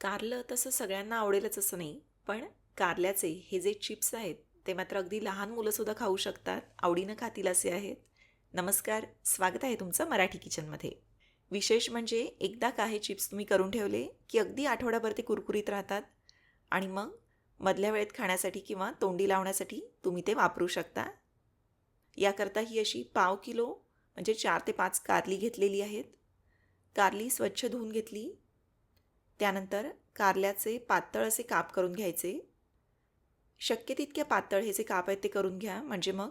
कारलं तसं सगळ्यांना आवडेलच असं नाही पण कारल्याचे हे जे चिप्स आहेत ते मात्र अगदी लहान मुलंसुद्धा खाऊ शकतात आवडीनं खातील असे आहेत. नमस्कार स्वागत आहे तुमचं मराठी किचनमध्ये. विशेष म्हणजे एकदा का हे चिप्स तुम्ही करून ठेवले की अगदी आठवड्याभर ते कुरकुरीत राहतात? आणि मग मधल्या वेळेत खाण्यासाठी किंवा तोंडी लावण्यासाठी तुम्ही ते वापरू शकता? याकरता ही अशी पाव किलो म्हणजे चार ते पाच कारली घेतलेली आहेत. कारली स्वच्छ धुवून घेतली त्यानंतर कारल्याचे पातळ असे काप करून घ्यायचे. शक्य तितक्या पातळ हे जे काप आहेत ते करून घ्या. म्हणजे मग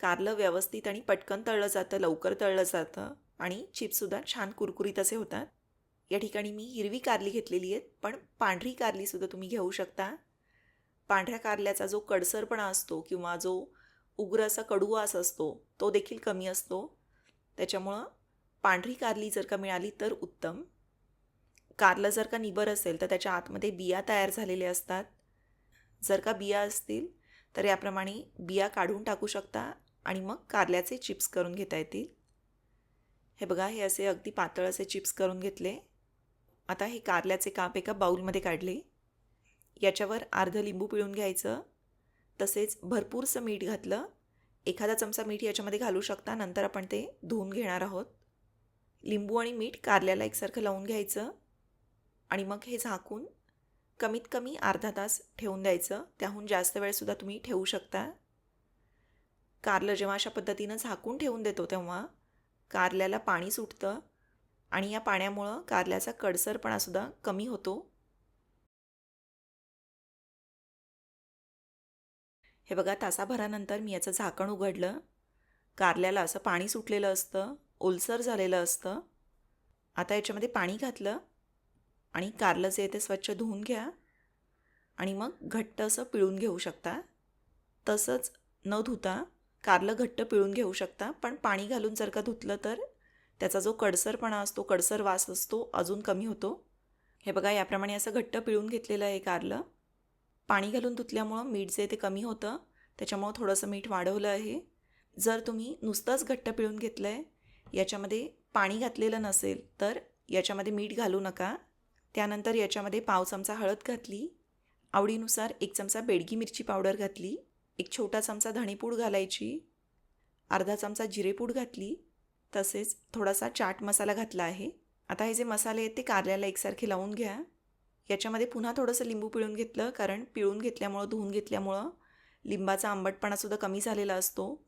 कारलं व्यवस्थित आणि पटकन तळलं जातं लवकर तळलं जातं आणि चिप्ससुद्धा छान कुरकुरीत असे होतात. या ठिकाणी मी हिरवी कारली घेतलेली आहेत पण पांढरी कारलीसुद्धा तुम्ही घेऊ शकता. पांढऱ्या कारल्याचा जो कडसरपणा असतो किंवा जो उग्र असा कडुवास असतो तो देखील कमी असतो. त्याच्यामुळं पांढरी कारली जर का मिळाली तर उत्तम. कारलं जर का निबर असेल तर त्याच्या आतमध्ये बिया तयार झालेल्या असतात. जर का बिया असतील तर याप्रमाणे बिया काढून टाकू शकता आणि मग कारल्याचे चिप्स करून घेता येतील. हे बघा हे असे अगदी पातळ असे चिप्स करून घेतले. आता हे कारल्याचे काप एका बाऊलमध्ये काढले. याच्यावर अर्ध लिंबू पिळून घ्यायचं. तसेच भरपूरसं मीठ घातलं. एखादा चमचा मीठ याच्यामध्ये घालू शकता नंतर आपण ते धुवून घेणार आहोत. लिंबू आणि मीठ कारल्याला एकसारखं लावून घ्यायचं. आणि मग हे झाकून कमीत कमी अर्धा तास ठेवून द्यायचं. त्याहून जास्त वेळसुद्धा तुम्ही ठेवू शकता. कारलं जेव्हा अशा पद्धतीनं झाकून ठेवून देतो तेव्हा कारल्याला पाणी सुटतं आणि या पाण्यामुळं कारल्याचा कडसरपणासुद्धा कमी होतो. हे बघा तासाभरानंतर मी याचं झाकण उघडलं. कारल्याला असं पाणी सुटलेलं असतं ओलसर झालेलं असतं. आता याच्यामध्ये पाणी घातलं. आणि कारलं जे आहे ते स्वच्छ धुवून घ्या. आणि मग घट्ट असं पिळून घेऊ शकता. तसंच न धुता कारलं घट्ट पिळून घेऊ शकता. पण पाणी घालून जर का धुतलं तर त्याचा जो कडसरपणा असतो कडसर वास असतो अजून कमी होतो. हे बघा याप्रमाणे असं घट्ट पिळून घेतलेलं आहे कारलं. पाणी घालून धुतल्यामुळं मीठ जे ते कमी होतं. त्याच्यामुळं थोडंसं मीठ वाढवलं आहे. जर तुम्ही नुसतंच घट्ट पिळून घेतलं आहे याच्यामध्ये पाणी घातलेलं नसेल तर याच्यामध्ये मीठ घालू नका. त्यानंतर याच्यामध्ये पाव चमचा हळद घातली. आवडीनुसार एक चमचा बेडगी मिरची पावडर घातली. एक छोटा चमचा धणेपूड घालायची. अर्धा चमचा जिरेपूड घातली. तसेच थोडासा चाट मसाला घातला आहे. आता हे जे मसाले आहेत ते कारल्याला एकसारखे लावून घ्या. याच्यामध्ये पुन्हा थोडंसं लिंबू पिळून घेतलं कारण पिळून घेतल्यामुळं धुवून घेतल्यामुळं लिंबाचा आंबटपणासुद्धा कमी झालेला असतो.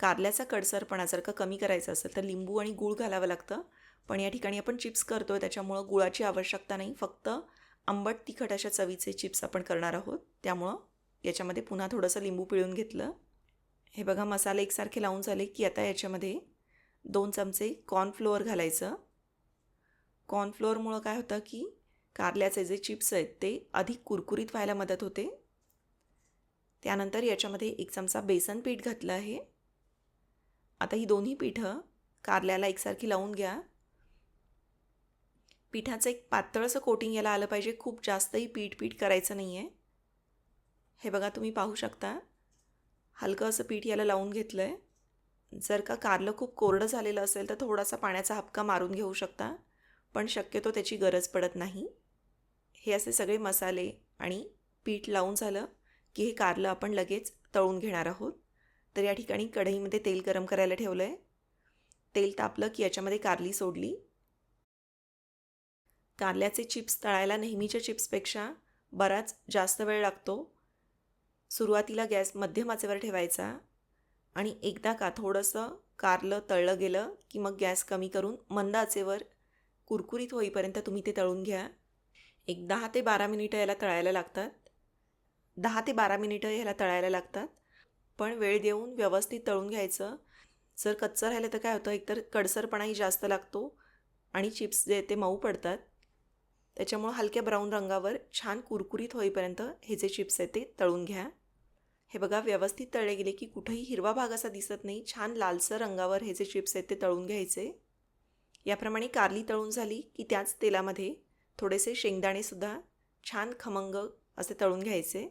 कारल्याचा कडसरपणा जर का कमी करायचा असेल तर लिंबू आणि गूळ घालावं लागतं. पण या ठिकाणी आपण चिप्स करतो आहे त्याच्यामुळं गुळाची आवश्यकता नाही. फक्त आंबट तिखट अशा चवीचे चिप्स आपण करणार आहोत. त्यामुळं याच्यामध्ये पुन्हा थोडंसं लिंबू पिळून घेतलं. हे बघा मसाले एकसारखे लावून झाले की आता याच्यामध्ये दोन चमचे कॉर्नफ्लोअर घालायचं. कॉर्नफ्लोअरमुळं काय होतं की कारल्याचे जे चिप्स आहेत ते अधिक कुरकुरीत व्हायला मदत होते. त्यानंतर याच्यामध्ये एक चमचा बेसन पीठ घातलं आहे. आता ही दोन्ही पीठं कारल्याला एकसारखी लावून घ्या. पिठाचं एक पातळसं कोटिंग याला आलं पाहिजे. खूप जास्तही पीठ पीठ करायचं नाही आहे हे बघा तुम्ही पाहू शकता. हलकं असं पीठ याला लावून घेतलं आहे जर का कारलं खूप कोरडं झालेलं असेल तर थोडासा पाण्याचा हपका मारून घेऊ शकता. पण शक्यतो त्याची गरज पडत नाही. हे असे सगळे मसाले आणि पीठ लावून झालं की हे कारलं आपण लगेच तळून घेणार आहोत. तर या ठिकाणी कढईमध्ये तेल गरम करायला ठेवलं आहे तेल तापलं की याच्यामध्ये कारली सोडली. कारल्याचे चिप्स तळायला नेहमीच्या चिप्सपेक्षा बराच जास्त वेळ लागतो. सुरुवातीला गॅस मध्यम आचेवर ठेवायचा आणि एकदा का थोडंसं कारलं तळलं गेलं की मग गॅस कमी करून मंद आचेवर कुरकुरीत होईपर्यंत तुम्ही ते तळून घ्या. एक दहा ते बारा मिनिटं याला तळायला लागतात. दहा ते बारा मिनिटं ह्याला तळायला लागतात. पण वेळ देऊन व्यवस्थित तळून घ्यायचं. जर कच्चं राहिलं तर काय होतं? एकतर कडसरपणाही जास्त लागतो आणि चिप्स जे ते मऊ पडतात. त्याच्यामुळं हलक्या ब्राऊन रंगावर छान कुरकुरीत होईपर्यंत हे जे चिप्स आहेत ते तळून घ्या. हे बघा व्यवस्थित तळले गेले की कुठंही हिरवा भाग असा दिसत नाही. छान लालसर रंगावर हे जे चिप्स आहेत ते तळून घ्यायचे. याप्रमाणे कारली तळून झाली की त्याच तेलामध्ये थोडेसे शेंगदाणेसुद्धा छान खमंग असे तळून घ्यायचे.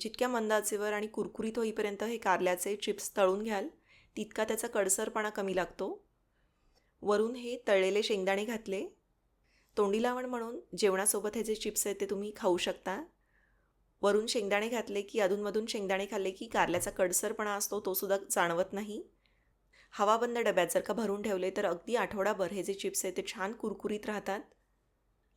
जितक्या मंदाचेवर आणि कुरकुरीत होईपर्यंत हे कारल्याचे चिप्स तळून घ्याल तितका त्याचा कडसरपणा कमी लागतो. वरून हे तळलेले शेंगदाणे घातले. तोंडी लावण म्हणून जेवणासोबत हे जे चिप्स आहेत ते तुम्ही खाऊ शकता. वरून शेंगदाणे घातले की अधूनमधून शेंगदाणे खाल्ले की कारल्याचा कडसरपणा असतो तो सुद्धा जाणवत नाही. हवाबंद डब्यात जर का भरून ठेवले तर अगदी आठवडाभर हे जे चिप्स आहेत ते छान कुरकुरीत राहतात.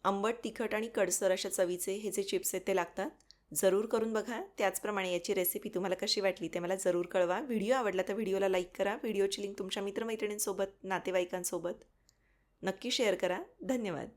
आंबट तिखट आणि कडसर अशा चवीचे हे जे चिप्स आहेत ते लागतात. जरूर करून बघा. त्याचप्रमाणे याची रेसिपी तुम्हाला कशी वाटली ते मला जरूर कळवा. व्हिडिओ आवडला तर व्हिडिओला लाईक करा. व्हिडिओची लिंक तुमच्या मित्रमैत्रिणींसोबत नातेवाईकांसोबत नक्की शेअर करा. धन्यवाद.